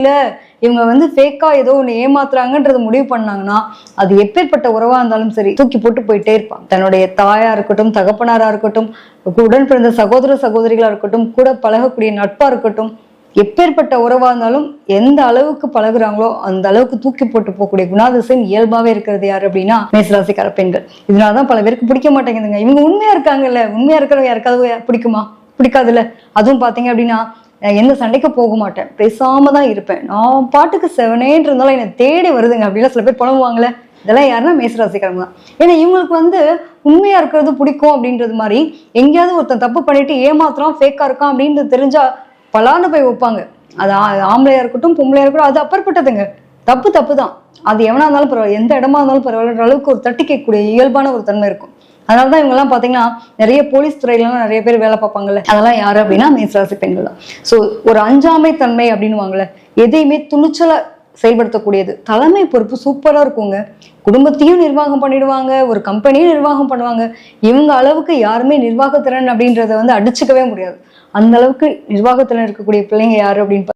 இல்ல இவங்க வந்து ஃபேக்கா ஏதோ ஒன்று ஏமாத்துறாங்கன்றது முடிவு பண்ணாங்கன்னா அது எப்பேற்பட்ட உறவா இருந்தாலும் சரி தூக்கி போட்டு போயிட்டே இருப்பாங்க. தன்னுடைய தாயா இருக்கட்டும் தகப்பனாரா இருக்கட்டும் உடன் பிறந்த சகோதர சகோதரிகளா இருக்கட்டும் கூட பழகக்கூடிய நட்பா இருக்கட்டும் எப்பேற்பட்ட உறவா இருந்தாலும் எந்த அளவுக்கு பழகுறாங்களோ அந்த அளவுக்கு தூக்கி போட்டு போகக்கூடிய குணாதிசயம் இயல்பாவே இருக்கிறது யாரு அப்படின்னா மேசராசிக்கார பெண்கள். இதனாலதான் பல பேருக்கு பிடிக்க மாட்டேங்குதுங்க. இவங்க உண்மையா இருக்காங்கல்ல? உண்மையா இருக்கிறவங்க யாருக்காவது பிடிக்குமா? பிடிக்காதுல்ல? அதுவும் பாத்தீங்க அப்படின்னா எந்த சண்டைக்கு போக மாட்டேன். பேசாம தான் இருப்பேன். நான் பாட்டுக்கு செவனேன்னு இருந்தாலும் என்னை தேடி வருதுங்க அப்படிலாம் சில பேர் புலம்புவாங்களே இதெல்லாம் யாருன்னா மேசராசிக்காரங்க தான். ஏன்னா இவங்களுக்கு வந்து உண்மையா இருக்கிறது பிடிக்கும் அப்படின்றது மாதிரி எங்கேயாவது ஒருத்தன் தப்பு பண்ணிட்டு ஏமாத்துறான் ஃபேக்கா இருக்கான் அப்படின்றது தெரிஞ்சா பலான்னு போய் வைப்பாங்க. அது ஆ- ஆம்பளையா இருக்கட்டும் பொம்பளையா இருக்கட்டும் அது அப்பாற்பட்டதுங்க தப்பு தப்பு தான் அது எவனா இருந்தாலும் பரவாயில்ல எந்த இடமா இருந்தாலும் பரவாயில்ல அளவுக்கு ஒரு தட்டி கேட்கக்கூடிய இயல்பான ஒரு தன்மை இருக்கும். அதனால தான் இவங்கெல்லாம் பார்த்தீங்கன்னா நிறைய போலீஸ் துறையிலலாம் நிறைய பேர் வேலை பார்ப்பாங்கல்ல. அதெல்லாம் யாரு அப்படின்னா மேசராசி பெண்கள் தான். ஸோ ஒரு அஞ்சாமை தன்மை அப்படின்னுவாங்கல்ல எதையுமே துணிச்சலா செயல்படுத்தக்கூடியது. தலைமை பொறுப்பு சூப்பரா இருக்குங்க. குடும்பத்தையும் நிர்வாகம் பண்ணிடுவாங்க ஒரு கம்பெனியும் நிர்வாகம் பண்ணுவாங்க. இவங்க அளவுக்கு யாருமே நிர்வாகத்திறன் அப்படின்றத வந்து அடிச்சுக்கவே முடியாது. அந்த அளவுக்கு நிர்வாகத்திறன் இருக்கக்கூடிய பிள்ளைங்க யாரு அப்படின்னு